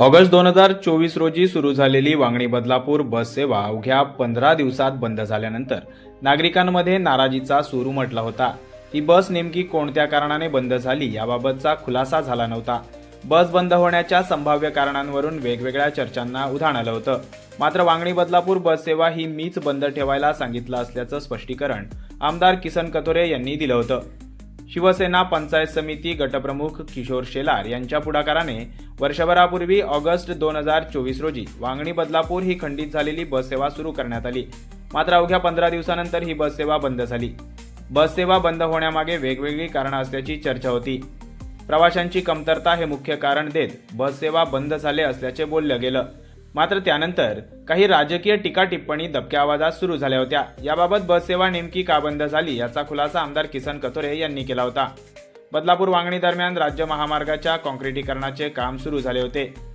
August दोन हजार चोवीस रोजी सुरू झालेली वांगणी बदलापूर बस सेवा अवघ्या पंधरा दिवसात बंद झाल्यानंतर नागरिकांमध्ये नाराजीचा सूर उमटला होता. ती बस नेमकी कोणत्या कारणाने बंद झाली याबाबतचा खुलासा झाला नव्हता. बस बंद होण्याच्या संभाव्य कारणांवरून वेगवेगळ्या चर्चांना उधाण आलं होतं. मात्र वांगणी बदलापूर बस सेवा ही मीच बंद ठेवायला सांगितलं असल्याचं स्पष्टीकरण आमदार किसन कथोरे यांनी दिलं होतं. शिवसेना पंचायत समिती गटप्रमुख किशोर शेलार यांच्या पुढाकाराने वर्षभरापूर्वी ऑगस्ट दोन हजार चोवीस रोजी वांगणी बदलापूर ही खंडित झालेली बससेवा सुरू करण्यात आली. मात्र अवघ्या पंधरा दिवसानंतर ही बससेवा बंद झाली. बससेवा बंद होण्यामागे वेगवेगळी कारणं असल्याची चर्चा होती. प्रवाशांची कमतरता हे मुख्य कारण देत बससेवा बंद झाले असल्याचे बोललं गेलं. मात्र त्यानंतर काही राजकीय टीका टिप्पणी दबक्या आवाजात सुरू झाल्या होत्या. याबाबत बस सेवा नेमकी का बंद झाली याचा खुलासा आमदार किसन कथोरे यांनी केला होता. बदलापूर वांगणी दरम्यान राज्य महामार्गाच्या काँक्रिटीकरणाचे काम सुरू झाले होते.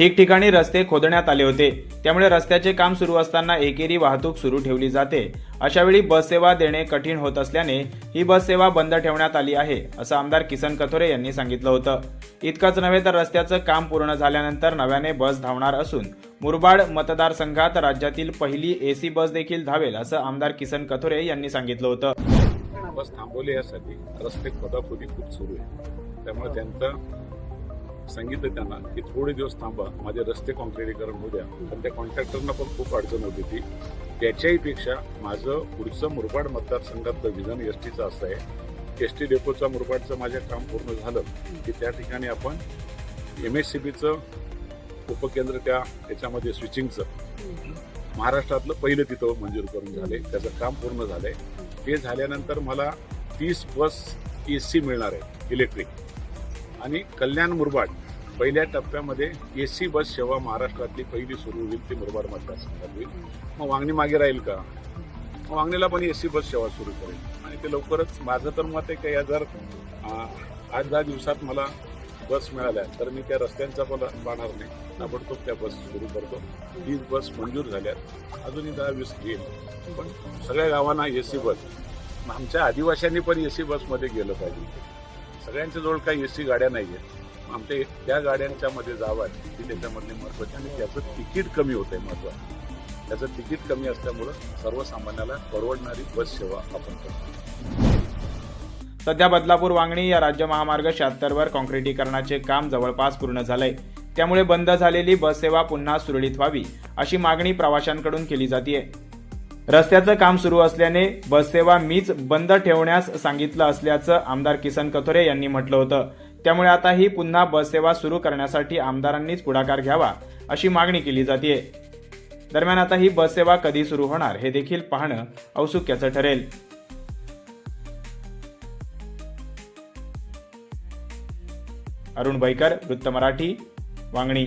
ठिकठिकाणी रस्ते खोदण्यात आले होते. त्यामुळे रस्त्याचे काम सुरू असताना एकेरी वाहतूक सुरू ठेवली जाते. अशावेळी बस सेवा देणे कठीण होत असल्याने ही बस सेवा बंद ठेवण्यात आली आहे असं आमदार किसन कथोरे यांनी सांगितलं होतं. इतकंच नव्हे तर रस्त्याचं काम पूर्ण झाल्यानंतर नव्याने बस धावणार असून मुरबाड मतदारसंघात राज्यातील पहिली एसी बस देखील धावेल असं आमदार किसन कथोरे यांनी सांगितलं होतं. बस थांबवली यासाठी रस्ते खोदाखोदी खूप सुरू आहे. त्यामुळे त्यांचं सांगितलं त्यांना की थोडे दिवस थांबा माझे रस्ते कॉन्क्रिटीकरण होऊ द्या. पण त्या कॉन्ट्रॅक्टरना पण खूप अडचण होती ती. त्याच्याही पेक्षा माझं पुढचं मुरबाड मतदारसंघातलं विधान एस टीचं असं आहे. एस टी डेपोचा मुरबाडचं माझं काम पूर्ण झालं की त्या ठिकाणी आपण एम एस सी बीचं उपकेंद्र त्या याच्यामध्ये स्विचिंगचं महाराष्ट्रातलं पहिलं तिथं मंजूर करून झाले. त्याचं काम पूर्ण झालंय. ते झाल्यानंतर मला तीस बस ए सी मिळणार आहे इलेक्ट्रिक आणि कल्याण मुरबाड पहिल्या टप्प्यामध्ये ए सी बस सेवा महाराष्ट्रातली पहिली सुरू होईल ती मुरबाड मतदारसंघात होईल. मग वांगणी मागे राहील का? मग वांगणीला पण ए सी बस सेवा सुरू करेल. आणि ते लवकरच माझं तर मत आहे की या जर आठ दहा दिवसात मला बस मिळाल्या तर मी त्या रस्त्यांचा पण पाहणार नाही. ताबडतोब त्या बस सुरू करतो. वीस बस मंजूर झाल्यात. अजूनही दहा वीस घेईल पण सगळ्या गावांना ए सी बस. आमच्या आदिवाशांनी पण ए सी बसमध्ये गेलं पाहिजे. सगळ्यांच्या जवळ काही ए सी गाड्या नाही आहेत आमच्या त्या गाड्यांच्या मध्ये जावं ती त्याच्यामधली महत्वाची आणि त्याचं तिकीट कमी होत आहे महत्वाचं. त्याचं तिकीट कमी असल्यामुळं सर्वसामान्याला परवडणारी बस सेवा आपण करतो. सध्या बदलापूर वांगणी या राज्य महामार्ग शहात्तरवर काँक्रिटीकरणाचे काम जवळपास पूर्ण झालंय. त्यामुळे बंद झालेली बससेवा पुन्हा सुरळीत व्हावी अशी मागणी प्रवाशांकडून केली जाते रस्त्याचं काम सुरू असल्याने बससेवा मीच बंद ठेवण्यास सांगितलं असल्याचं आमदार किसन कथोरे यांनी म्हटलं होतं. त्यामुळे आता ही पुन्हा बससेवा सुरू करण्यासाठी आमदारांनीच पुढाकार घ्यावा अशी मागणी केली जाते दरम्यान आता ही बससेवा कधी सुरू होणार हे देखील पाहणं औत्सुक्याचं ठरेल. अरुण बैकर वृत्त मराठी वांगणी.